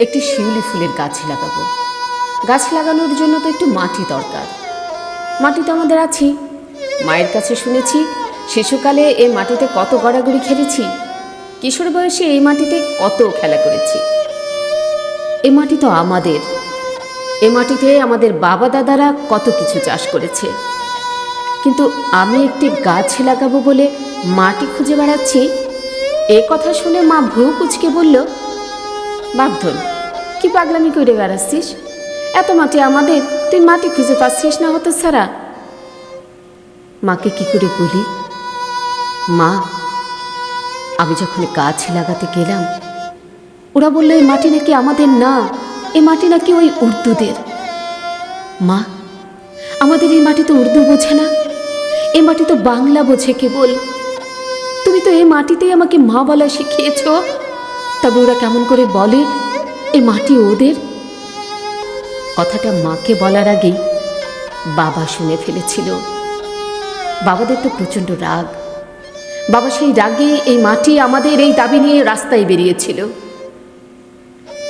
একটি শিউলি ফুলের গাছ লাগাবো। গাছ লাগানোর জন্য তো একটু মাটি দরকার। মাটি তো আমাদের আছেই। মায়ের কাছে শুনেছি, শিশুকালে এই মাটিতে কত গড়াগড়ি খেলেছি কিশোর বয়সে এই মাটিতে কত খেলা করেছি। এ মাটি তো আমাদের। এ মাটিতে আমাদের বাবা দাদারা কত কিছু চাষ করেছে। কিন্তু আমি একটি গাছ লাগাবো বলে মাটি খুঁজে বেড়াচ্ছি? এ কথা শুনে মা ভ্রু কুচকে বলল বাপধন কি পাগলামি করে বেড়াচ্ছিস? এত মাটি আমাদের, তুই মাটি খুঁজে পাচ্ছিস না হতো সারা মাকে কি করে বলি? মা, আমি যখন গাছ লাগাতে গেলাম, ওরা বলল এই মাটি নাকি আমাদের না এই মাটি নাকি ওই উর্দুদের। মা, আমাদের এই মাটি তো উর্দু বোঝে না, এ মাটি তো বাংলা বোঝে কেবল। তুমি তো এই মাটিতেই আমাকে মা বলা শিখিয়েছ। তবে ওরা কেমন করে বলে? এই মাটি ওদের? কথাটা মাকে বলার আগেই বাবা শুনে ফেলেছিল। বাবাদের তো প্রচণ্ড রাগ। বাবা সেই রাগে এই মাটি আমাদের এই দাবি নিয়ে রাস্তায় বেরিয়েছিল।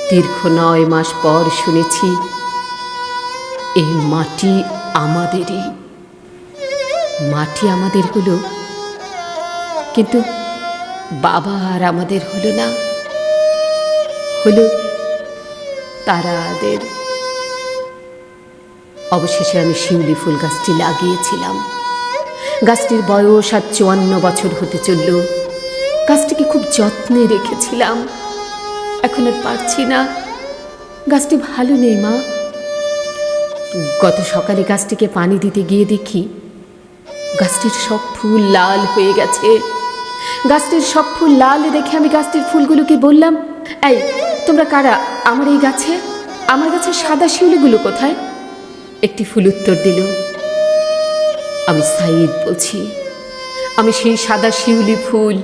দীর্ঘ নয় মাস পর শুনেছি এই মাটি আমাদেরই। মাটি আমাদের হলো, কিন্তু বাবা আর আমাদের হলো না। হলো তারাদের। অবশেষে আমি শিউলি ফুল গাছটি লাগিয়েছিলাম। গাছটির বয়স আর চুয়ান্ন বছর হতে চলল। গাছটিকে খুব যত্নে রেখেছিলাম। এখন আর পারছি না। গাছটি ভালো নেই, মা। গত সকালে গাছটিকে পানি দিতে গিয়ে দেখি গাছটির সব ফুল লাল হয়ে গেছে। গাছটির সব ফুল লাল দেখে আমি গাছটির ফুলগুলোকে বললাম, এই তোমরা কারা? আমার এই গাছে? আমার গাছের সাদা শিউলিগুলো কোথায়? একটি ফুল উত্তর দিল, আমি সাইদ বলছি। আমি সেই সাদা শিউলি ফুল।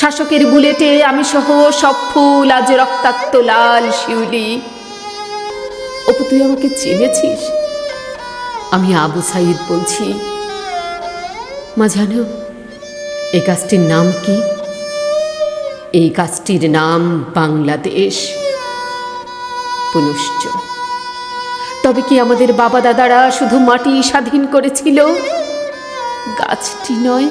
শাসকের বুলেটে আমি সহ সব ফুল আজ রক্তাক্ত লাল শিউলি। অপু, তুই আমাকে চিনেছিস? আমি আবু সাইদ বলছি। মা, জানো এই গাছটির নাম কি? এই কাজটির নাম বাংলাদেশ। পুনশ্চ। তবে কি আমাদের বাবা দাদারা শুধু মাটি স্বাধীন করেছিল? গাছটি নয়